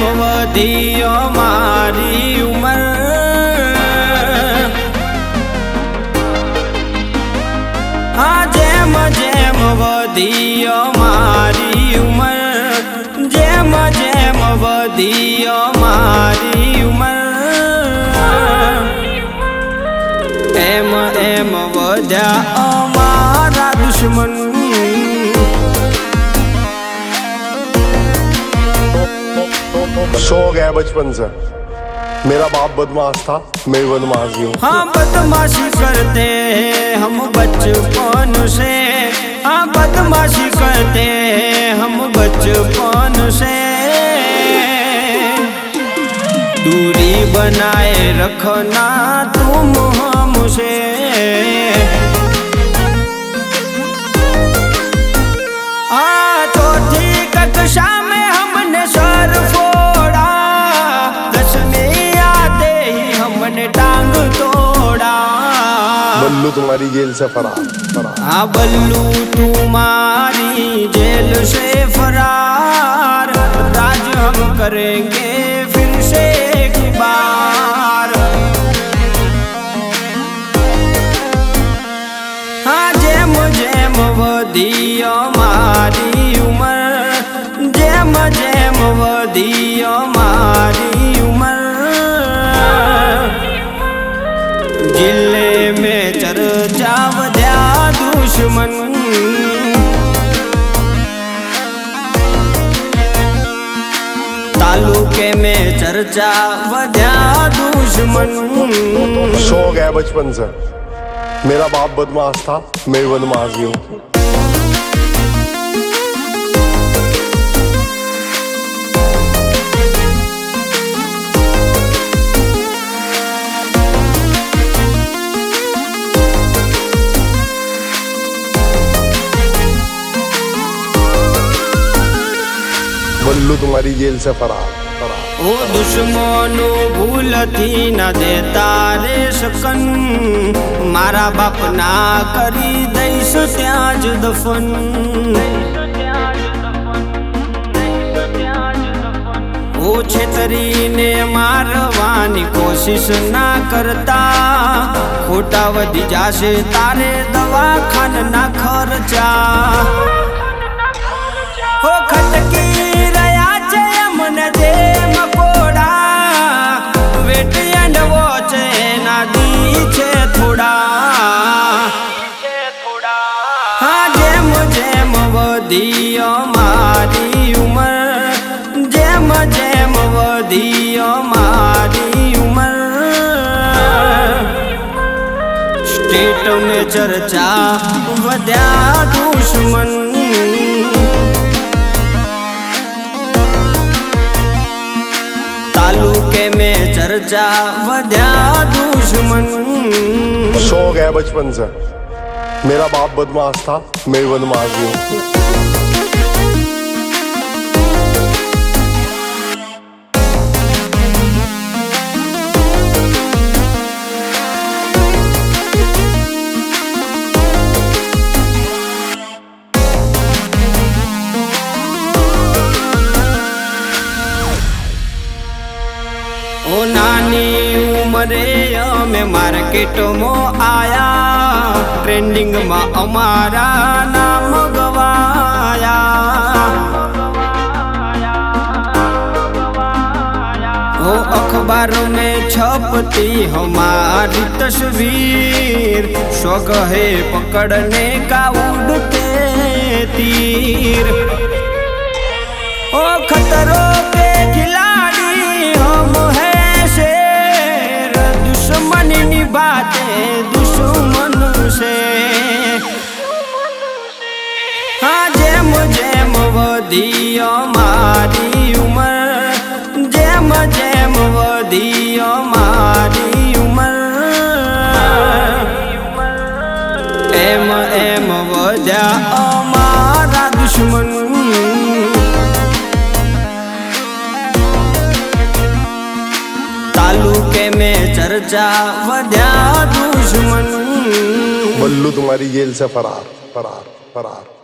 જેમ મારી ઉંમર. હા, જેમ જેમ વધીયો મારી ઉંમર, જેમ જેમ વધીયો મારી ઉંમર. એમ એમ વધ્યા અમારા દુશ્મન शो हो बचपन से। मेरा बाप बदमाश था, मैं बदमाश ही। हूँ, बदमाशी करते हैं हम बचपन से। हाँ बदमाशी करते हैं हम बचपन से। दूरी बनाए रखना तुम हमसे। बल्लू तुम्हारी जेल से फरार फरार। हाँ बल्लू तुम्हारी जेल से फरार। राज हम करेंगे फिर से एक बार। हाँ जेम जेम वधियो मारी उमर। जेम जेम वधियो तालुके में चर्चा वध्या दुश्मन। शौक है बचपन से। मेरा बाप बदमाश था, मैं बदमाश ही हूँ। बल्लू तुम्हारी जेल से फरार। ઓ દુશ્મનો, ભૂલથી ન દેતા રે શકન. મારા બાપના કરી દઈશ ત્યાં જ દફન. ઓ છેતરીને મારવાની કોશિશ ના કરતા. ખોટા વધી જાશે તારે દવાખાના ખર્ચા. હો ખટકી दियो मारी उमर। स्टेट में चर्चा वध्या दुश्मन। तालुके में चर्चा वध्या दुश्मन। शौक है बचपन से। मेरा बाप बदमाश था, मैं बदमाश हूँ। નાની ઉંમરે અમે માર્કેટમાં આયા ટ્રેન્ડિંગમાં અમારા નામ ગવાયા ओ अखबार में छपती हमारी तस्वीर शौक है पकड़ने का उड़ते तीर ओ खतरों के खिलाड़ी વધીયો મારી ઉંમર, જેમ જેમ વધીયો મારી ઉંમર. એમ એમ વધ્યા અમારા દુશ્મન. તાલુકે મેં ચર્ચા વધ્યા દુશ્મન. બલ્લુ તમારી જેલ છે, ફરાર ફરાર ફરાર.